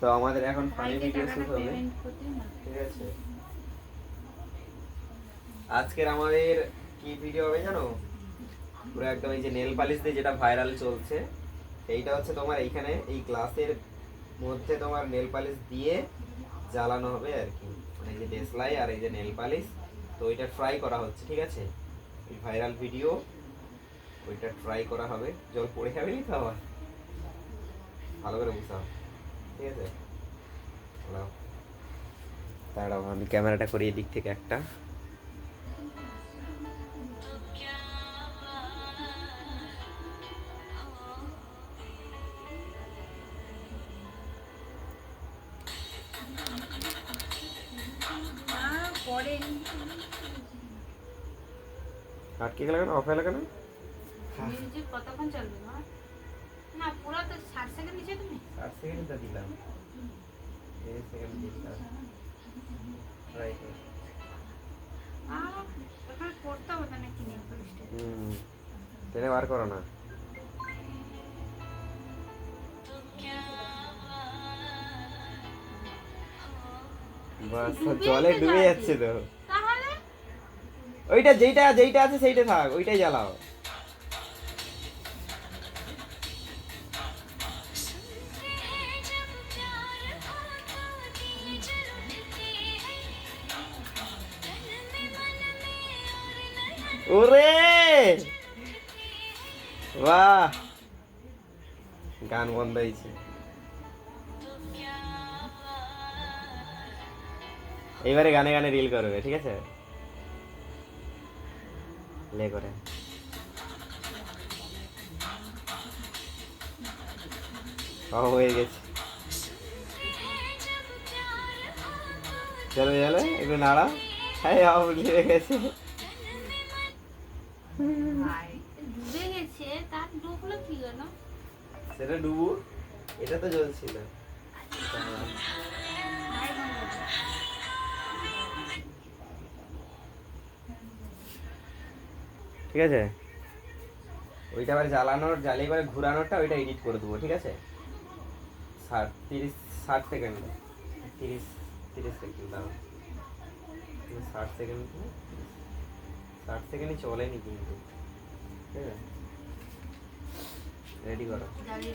তো আমাদের এখন ভাইকে ভিডিও হবে। ঠিক আছে। আজকের আমাদের কি ভিডিও হবে জানো? পুরো একদম এই যে নেল পালিশ দিয়ে যেটা ভাইরাল চলছে এইটা হচ্ছে তোমার এইখানে এই গ্লাসের মধ্যে তোমার নেল পালিশ দিয়ে জ্বালানো হবে আর কি। মানে এই যে ডেসলাই আর এই যে নেল পালিশ তো ওইটা ট্রাই করা হচ্ছে ঠিক আছে? এই ভাইরাল ভিডিও ওইটা ট্রাই করা হবে। জল পড়ে যাবে নি তো আবার? ভালো করে বুঝাও ঠিক আছে। দাঁড়াও। আমি ক্যামেরাটা করি এদিক থেকে একটা। আটকে গেলে কেন? অফ হয়ে কেন? কতক্ষণ চলবে না পুরো তো ষাট সেকেন্ড নিচে তুমি? তো দিলাম। টেনে বার করো না। বাস জলে ডুবে যাচ্ছে তো। ওইটা যেইটা যেইটা আছে সেইটা থাক ওইটাই জ্বালাও। ওরে! বাহ! গান বন্ধ হয়েছে। এইবারে গানে গানে রিল করবে, ঠিক আছে? লে করে। হয়ে গেছে। চলো চলো, একটু নাড়া হ্যাঁ গেছে। সেটা ডুবু, এটা তো জ্বলছিল। ঠিক আছে? ওইটা আবার জ্বালানোর, জ্বালিয়ে করে ঘুরানোরটা ওইটা এডিট করে দেবো, ঠিক আছে? ষাট, তিরিশ, ষাট সেকেন্ড তিরিশ তিরিশ সেকেন্ড দাও ষাট সেকেন্ড ষাট সেকেন্ডে চলেনি কিন্তু। ঠিক আছে? রেডি করো। জ্বালিয়ে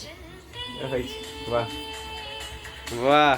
দিয়ে গেল। ওরে হয়েছে বাহ বাহ